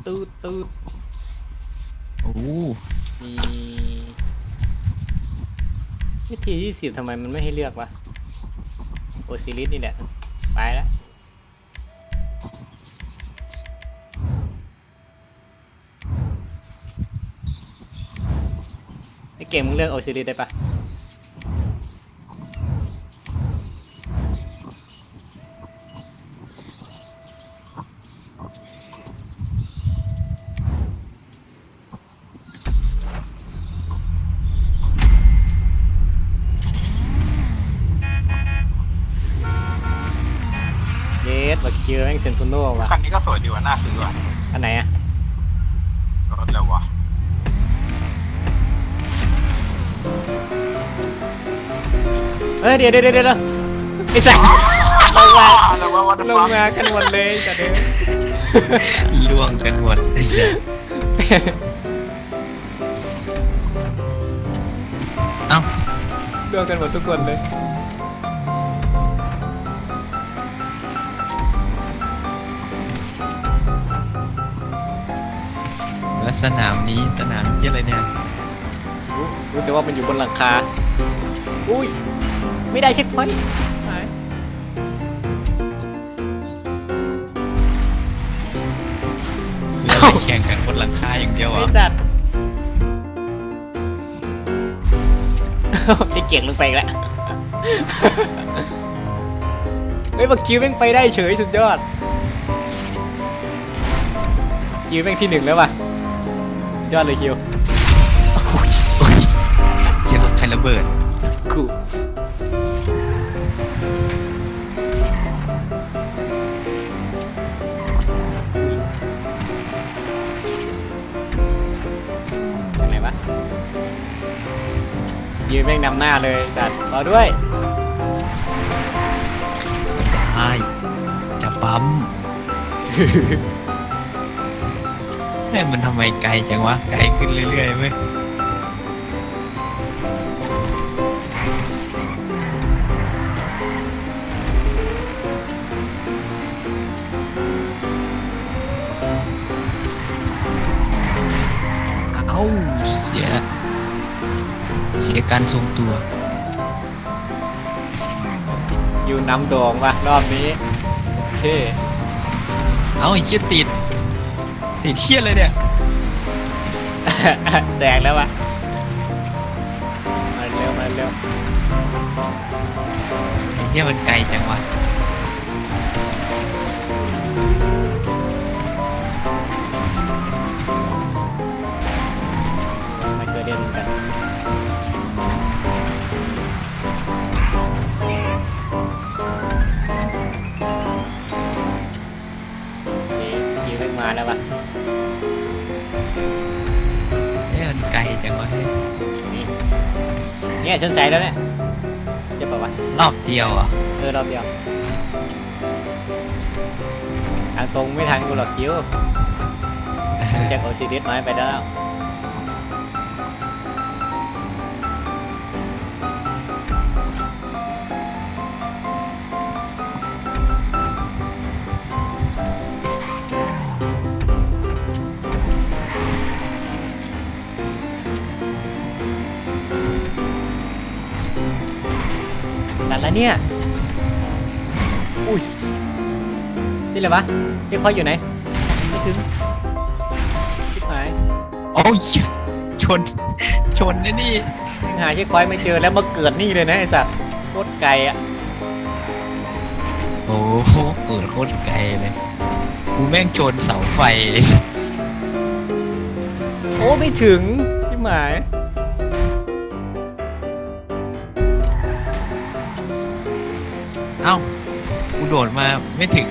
ดตืดตืดโอ้มีวิธีที่สิบทำไมมันไม่ให้เลือกวะโอซิลิสนี่แหละ ไปแล้วไอเกมมึงเลือกโอซิลิสได้ปะ เยสบักคิวแม่งเซนตู โน่ว่ะ คันนี้ก็สวยดีว่ะน่าซื้อว่ะอันไหนอะรถเร็วว่ะเอ้ยเดี๋ยวเดี๋ยวเดี๋ยวเดี๋ยวไอ้สัสลงมาแล้วว่าวันลงมากันหมดเลยจัดเด้ล่วงกันหมดไอ้เสียเอ้าร่วงกันหมดทุกคนเลย แล้วสนามนี้สนามที่อะไรเนี่ยรู้รู้แต่ว่ามันอยู่บนหลังคา อุ้ย ไม่ได้เช็คพอยต์หายคืออะไรแข่งกันบนหลังคาอย่างเดียวเหรไอ้อะสัตว์ไอ้เก่งลงไปอีกแล้ว เฮ้ยบักคิวแม่งไปได้เฉยสุดยอดคิวแม่งที่หนึ่งแล้วว่ะสุด ยอดเลยคิวเขียนรถใครระเบิดกูไปไหนวะยืนแม่งนำหน้าเลยจัดรอด้วย ได้จะปั๊ม แม่งมันทำไมไกลจังวะ ไกลขึ้นเรื่อยๆเว้ยเอ้าเสีย เสียการทรงตัว อยู่นำโด่งว่ะรอบนี้ โอเค เอ้าไอ้เชี่ยติด ติดเชี่ยเลยเนี่ยแซงแล้ววะมาเร็วมาเร็วไอ้เชี่ยมันไกลจังวะมาเกิดเด่นกันนี่ยิงแม่งมาแล้ววะ เนี่ยฉันใส่แล้วเนี่ยเจะบอกว่าวะรอบเดียวเหรอะเออรอบเดียวทางตรงไม่ทางกูหรอกคิวจากโอซิดิสน้อยไปแล้ว นั่นแล้วเนี่ย อุ้ยนี่เลยวะเรียกพอยอยู่ไหน ไม่ถึงชิบหายโอ้ยชน ชนไอ้นี่ยังหาเช็คพอยต์ไม่เจอแล้วมาเกิดนี่เลยนะไอ้สัตว์โคตรไกลอะโอ้โหเกิดโคตรไกลเลยกูแม่งชนเสาไฟไอ้สัสโอ้ไม่ถึงชิบหาย กูโดดมาไม่ถึง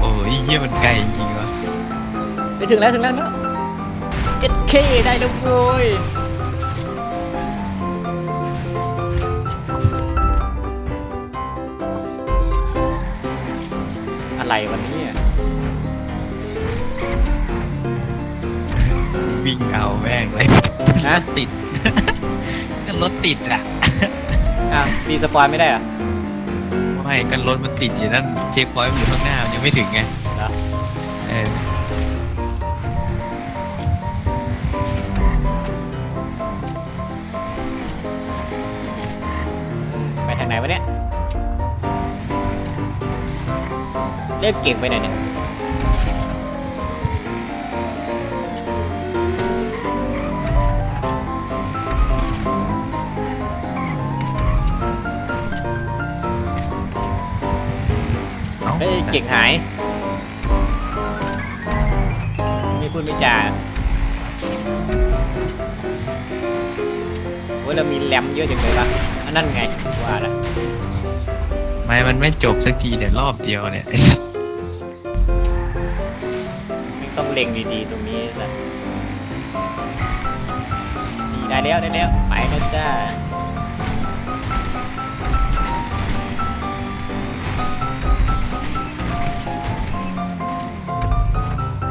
โอ้ยเยี่ยมันไกลจริงๆวะไปถึงแล้วถึงแล้วเนาะเจ็ดเคได้แล้วโว้ยอะไรวันนี้อะวิ่งเอาแม่งเลยฮะติด ก็รถติดอะ อะรีสปอยไม่ได้เหรอรไม่กันรถมันติดอยู่นั่นเช็คพอยต์มันอยู่ข้างหน้ามันยังไม่ถึงไงเหรอเออไปทางไหนวะเนี่ยเรียกเก่งไปไหนเนี่ย เอาเฮ้ยสัตว์เก่งหายมีพูดมีจาโอ้ยเรามีแรมเยอะจังเลยวะอันนั่นไงว่าละไม่มันไม่จบสักทีเดี๋ยวรอบเดียวเนี่ยไอ้สัสไม่ต้องเล็งดีๆตรงนี้ละดีได้แล้วได้แล้วไปแล้วจ้า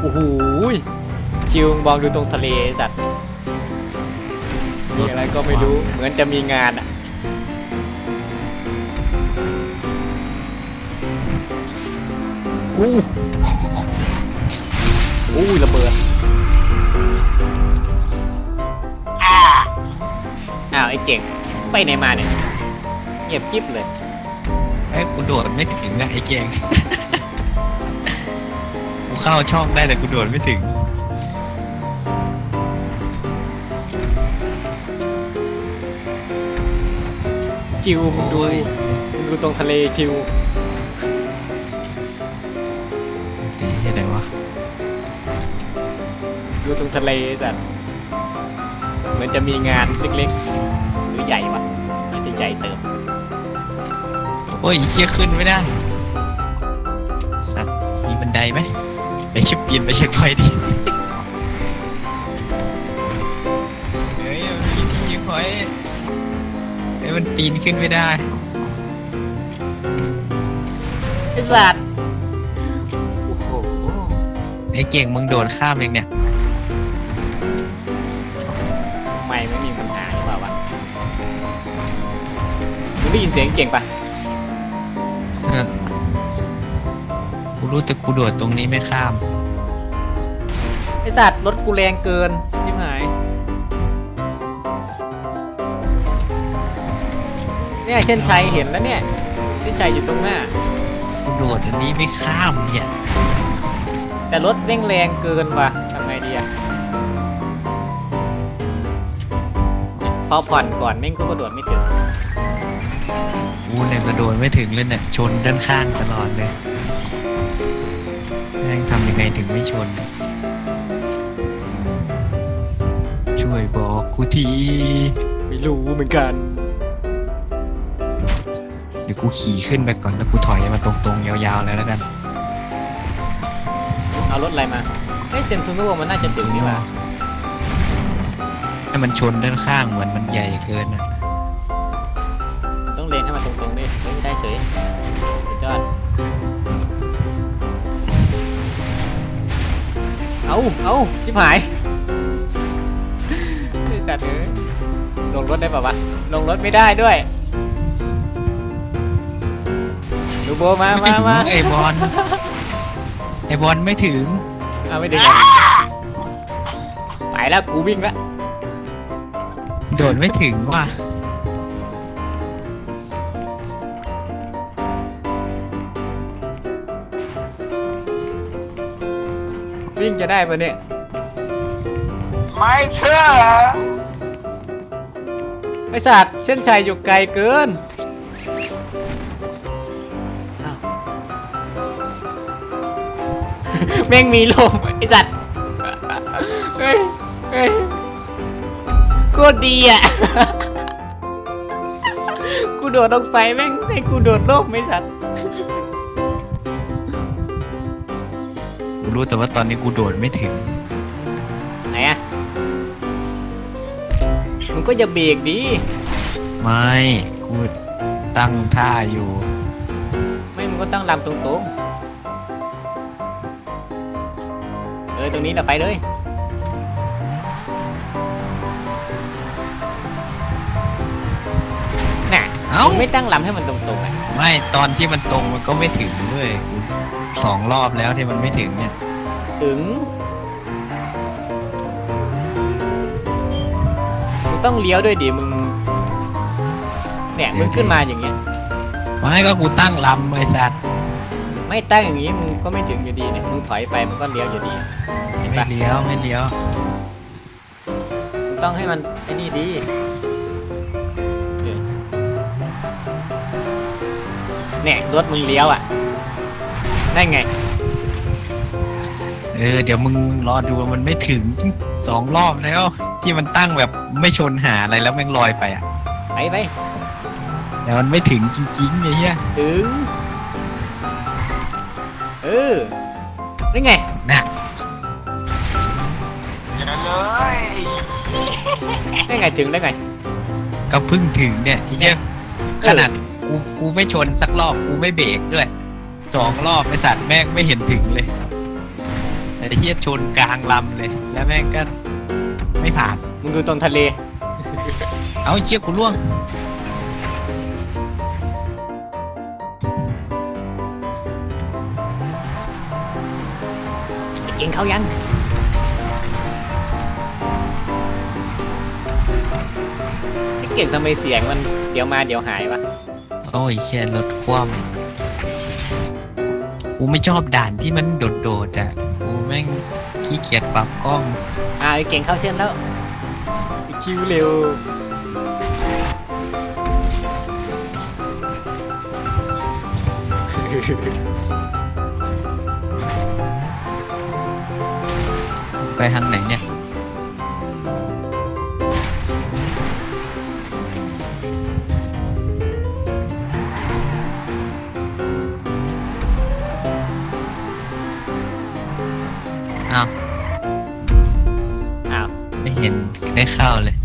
อ้โหจิวมองดูตรงทะเลไอ้สัตว์มีอะไรก็ไม่รู้เหมือนจะมีงานอะอู้อุ้ยระเบิดอ้าวไอ้เจ๋งไปไหนมาเนี่ยเงียบกิ๊บเลยไอ้ยกูโดดไม่ถึงนะไอ้เก่งกู เข้าช่องได้แต่กูโดดไม่ถึง จิวมึงดูมึงดูตรงทะเลจิวตีอะไรวะ ดูตรงทะเลสัตว์เหมือนจะมีงานเล็กๆ หรือใหญ่ปะน่าจะใหญ่เติมโอ้ยไอ้เชี่ยขึ้นไม่ได้ สัตว์มีบันไดไหม ไปชิบปีนไปเช็คพอยต์ดิเฮ้ยมันมีที่เช็คพอยต์เฮ้ยมันปีนขึ้นไม่ได้ ไอ้สัตว์โอ้โหไอ้เก่งมึงโดดข้ามเองเนี่ย ไม่ไม่มีปัญหาหรือเปล่าวะมึงได้ยินเสียงเก่งปะ รู้แต่กูโดดตรงนี้ไม่ข้าม ไอ้สัตว์รถกูแรงเกินที่หาย เนี่ยเช่นชัยเห็นแล้วเนี่ยเช่นชัยอยู่ตรงหน้า กูโดดอันนี้ไม่ข้ามเนี่ย แต่รถเร่งแรงเกินว่ะทำไงดีอะพอผ่อนก่อนแม่งก็กระโดดไม่ถึง กูเนี่ยกระโดดไม่ถึงเลยเนี่ยชนด้านข้างตลอดเลย แม่งทำยังไงถึงไม่ชน ช่วยบอกกูที ไม่รู้เหมือนกัน เดี๋ยวกูขี่ขึ้นไปก่อนแล้วกูถอยมาตรงๆ ยาวๆเลยแล้วกัน เอารถอะไรมาไอ้ยเซนทูโนมันน่าจะถึงนี่ว่าให้มันชนด้านข้างเหมือนมันใหญ่เกินอะต้องเลนให้มันตรงๆดิเฮ้ยไม่ได้เฉยสุดยอด เอาเอาชิบหายไอ้สัตว์เอ้ยลงรถได้ป่าวะลงรถไม่ได้ด้วยดูโบมาไม่มาถึงมาไอบอลไอบอลไม่ถึงเอาไม่ถึงเหรอไปแล้วกูวิ่งแล้วโดดไม่ถึงว่ะ วิ่งจะได้ปะเนี่ย ไม่เชื่อไอสัตว์เส้นชัยอยู่ไกลเกินอ้าวแม่งมีลมไอสัตว์เฮ้ยเฮ้ยโคตรดีอะ กูโดดลงไปแม่งให้กูโดดร่มไอสัตว์ รู้แต่ว่าตอนนี้กูโดดไม่ถึง ไหนอะมึงก็อย่าเบรกดิ ไม่กูตั้งท่าอยู่ ไม่มึงก็ตั้งลำตรงๆเออตรงนี้เราไปเลย น่ะเอ้าเอ้ามึงไม่ตั้งลำให้มันตรงๆอะไม่ตอนที่มันตรงมันก็ไม่ถึงเว้ยกูสองรอบแล้วที่มันไม่ถึงเนี่ย ถึง มึงต้องเลี้ยวด้วยดิมึง เนี่ยมึงขึ้นมาอย่างเงี้ย ไม่ก็กูตั้งลำไอ้สัตว์ไม่ตั้งอย่างงี้มึงก็ไม่ถึงอยู่ดีเนี่ยมึงถอยไปมึงก็เลี้ยวอยู่ดีเห็นไม่ปะเลี้ยวไม่เลี้ยวมึงต้องให้มันไอ้นี่ดีเออเนี่ยรถมึงเลี้ยวอะได้ไง เออเดี๋ยวมึงรอดูมันไม่ถึงสองรอบแล้ว ที่มันตั้งแบบไม่ชนหาอะไรแล้วแม่งลอยไปอะไปไปแต่มันไม่ถึงจริงๆไอ้เหี้ยถึง เออได้ไง น่ะอย่าเลยได้ไงถึงได้ไง ก็เพิ่งถึงเนี่ยไอ้เหี้ยขนาดกูกูไม่ชนสักรอบกูไม่เบรกด้วยสองรอบไอสัตว์แม่งไม่เห็นถึงเลย แต่ไอ้เหี้ยชนกลางลำเลย แล้วแม่งก็ไม่ผ่าน มึงดูตรงทะเล เอาไอ้เชี่ยกูล่วงไอ้เก่งเขายัง ไอ้เก่งทำไมเสียงมันเดี๋ยวมาเดี๋ยวหายวะ โอ้ยเชี่ยรถคว่ำกูไม่ชอบด่านที่มันโดดๆอะกู แม่งขี้เกียจปรับกล้อง อ่าไอ้เก่งเข้าเส้นแล้วไอ้คิวเร็วไปทางไหนเนี่ย เห็นได้เข้าเลย